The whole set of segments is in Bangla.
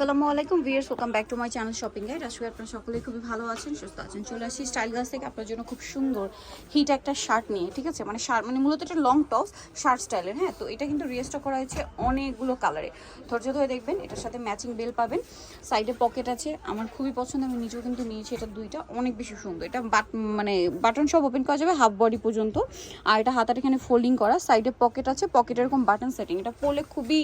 আসসালামু আলাইকুম viewers welcome back to my channel shopping guide আসলে আপনারা সকলেই খুবই ভালো আছেন, সুস্থ আছেন। চলে আসি স্টাইল গাছ থেকে আপনার জন্য খুব সুন্দর হিট একটা শার্ট নিয়ে, ঠিক আছে? মানে শার্ট মানে মূলত এটা লং টপস শার্ট স্টাইলের হ্যাঁ? তো এটা কিন্তু রিয়েস্টক করা হয়েছে অনেকগুলো কালারে ধৈর্য ধরে দেখবেন, এটার সাথে ম্যাচিং বেল পাবেন। সাইডে পকেট আছে, আমার খুবই পছন্দ, আমি নিজেও কিন্তু নিয়েছি এটা দুইটা, অনেক বেশি সুন্দর। এটা বাট মানে বাটন সব ওপেন করা যাবে হাফ বডি পর্যন্ত। আর এটা হাতার এখানে ফোল্ডিং করা সাইডে পকেট আছে পকেট এরকম বাটন সেটিং এটা পরলে খুবই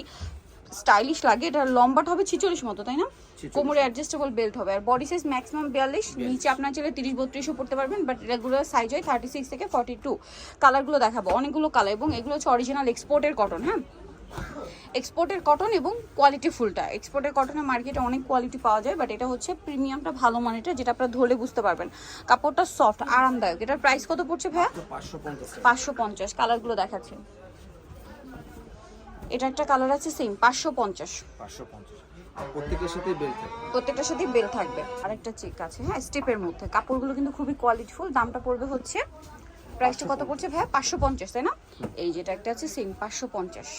স্টাইলিশ লাগে এটা লম্বাটা হবে ছিচল্লিশ মতো তাই না? কোমরে অ্যাডজাস্টেবল বেল্ট হবে। আর বডি সাইজ ম্যাক্সিমাম বিয়াল্লিশ নিচে আপনার চাইলে তিরিশ বত্রিশও পড়তে পারবেন বাট রেগুলার সাইজ হয় থার্টি সিক্স থেকে ফর্টি টু কালারগুলো দেখাবো অনেকগুলো কালার এবং এগুলো হচ্ছে অরিজিনাল এক্সপোর্টের কটন হ্যাঁ? এক্সপোর্টের কটন এবং কোয়ালিটি ফুলটা এক্সপোর্টের কটনের মার্কেটে অনেক কোয়ালিটি পাওয়া যায় বাট এটা হচ্ছে প্রিমিয়ামটা ভালো মানেটা যেটা আপনারা ধরলে বুঝতে পারবেন। কাপড়টা সফট আরামদায়ক। এটার প্রাইস কত পড়ছে ভাইয়া? পাঁচশো পঞ্চাশ কালারগুলো দেখাচ্ছে। এটা একটা কালার আছে সেম পাঁচশো পঞ্চাশ। পাঁচশো পঞ্চাশ। প্রত্যেকের সাথে বেল থাকে প্রত্যেকটার সাথে বেল থাকবে। আরেকটা চেক আছে হ্যাঁ স্টেপের মধ্যে। কাপড়গুলো কিন্তু খুবই কোয়ালিটিফুল দামটা পড়বে হচ্ছে প্রাইসটা কত পড়ছে ভাইয়া? পাঁচশো পঞ্চাশ তাই না? এই যেটা একটা আছে সেম পাঁচশো পঞ্চাশ।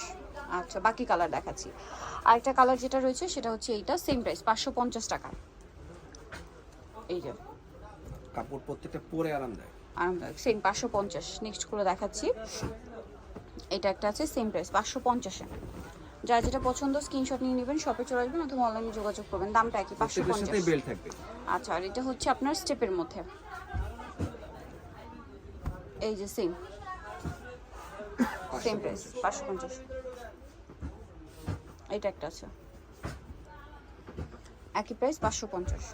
আচ্ছা বাকি কালার দেখাচ্ছি। আরেকটা কালার যেটা রয়েছে সেটা হচ্ছে এইটা সেম প্রাইস পাঁচশো পঞ্চাশ টাকা। এই যে। কাপড় প্রত্যেকটা পরে আরামদায়ক। আরামদায়ক সেম পাঁচশো পঞ্চাশ। নেক্সট করে দেখাচ্ছি। এটা একটা আছে সেম প্রাইস পাঁচশো পঞ্চাশে যার যেটা পছন্দ স্ক্রিনশট নিয়ে নেবেন শপে চলে আসবেন অথবা অনলাইনে যোগাযোগ করবেন। দামটা একই পাঁচশো পঞ্চাশ। আচ্ছা আর এটা হচ্ছে আপনার স্টেপের মধ্যে। এই যে সেম সেম প্রাইস পাঁচশো পঞ্চাশ। এইটা একটা আছে। একই প্রাইস পাঁচশো পঞ্চাশ।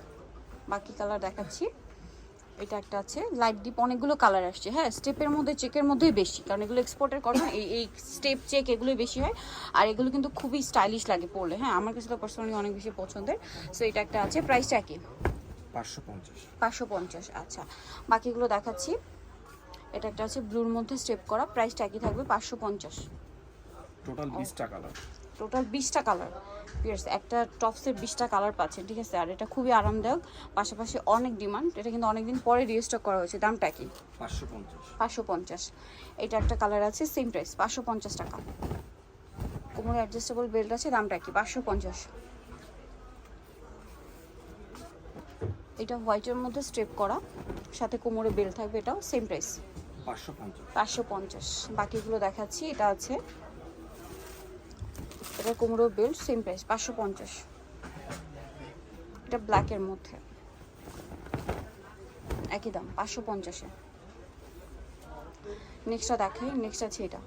বাকি কালার দেখাচ্ছি। এটা একটা আছে। লাইট ডিপ অনেকগুলো কালার আসছে। হ্যাঁ স্টেপের মধ্যে চেকের মধ্যেই বেশি। কারণ এগুলো এক্সপোর্টের কটন এই এই স্টেপ চেক এগুলোই বেশি হয়। আর এগুলো কিন্তু খুবই স্টাইলিশ লাগে পরলে। হ্যাঁ আমার কাছে তো পার্সোনালি অনেক বেশি পছন্দের। সো এটা একটা আছে। প্রাইসটা পঞ্চাশ। পাঁচশো পঞ্চাশ আচ্ছা। বাকিগুলো দেখাচ্ছি। এটা একটা আছে ব্লুর মধ্যে স্টেপ করা। প্রাইসটা একই থাকবে পাঁচশো পঞ্চাশ। টোটাল বিশটা কালার টোটাল বিশটা কালার। পিয়ার্স একটা টপসের বিশটা কালার পাচ্ছেন ঠিক আছে? আর এটা খুবই আরামদায়ক পাশাপাশি অনেক ডিমান্ড। এটা কিন্তু অনেকদিন পরে রিস্টক করা হয়েছে দামটা কি? পাঁচশো পঞ্চাশ। এটা একটা কালার আছে সেম প্রাইস পাঁচশো পঞ্চাশ টাকা। কোমরে অ্যাডজাস্টেবল বেল্ট আছে দামটা কি? পাঁচশো পঞ্চাশ। এটা হোয়াইটের মধ্যে স্ট্রেপ করা সাথে কোমরে বেল্ট থাকবে এটাও সেম প্রাইস পাঁচশো পঞ্চাশ। বাকিগুলো দেখাচ্ছি এটা আছে এটা কোমরো বেল্ট সেম প্রাইস পাঁচশো পঞ্চাশ। এটা ব্ল্যাকের মধ্যে। একই দাম পাঁচশো পঞ্চাশে। নেক্সটটা দেখাই নেক্সট আছে এটা।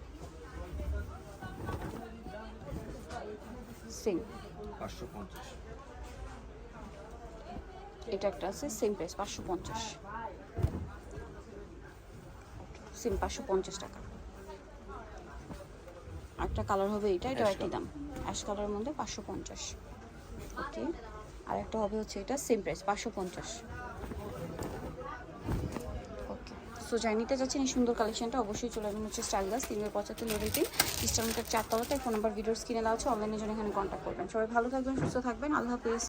সেম পাঁচশো পঞ্চাশ। এটা একটা আছে সেম প্রাইস পাঁচশো পঞ্চাশ। সেম পাঁচশো পঞ্চাশ টাকা। একটা কালার হবে এটা এটা একই দাম। অ্যাশ কালারের মধ্যে পাঁচশো পঞ্চাশ। ওকে আর একটা হবে হচ্ছে এটা সেম প্রাইস পাঁচশো পঞ্চাশ। ওকে সো যাই নিতে যাচ্ছেন এই সুন্দর কালেকশনটা অবশ্যই চলে আসবেন হচ্ছে স্টাইল গাছ তিনশো পঁচাত্তর লেভেলটি ইস্টার্নটার চারতলাতে। ফোন নাম্বার ভিডিওস কিনে দেওয়া আছে অনলাইনের জন্য এখানে কন্ট্যাক্ট করবেন। সবাই ভালো থাকবেন সুস্থ থাকবেন আল্লাহ হাফিজ।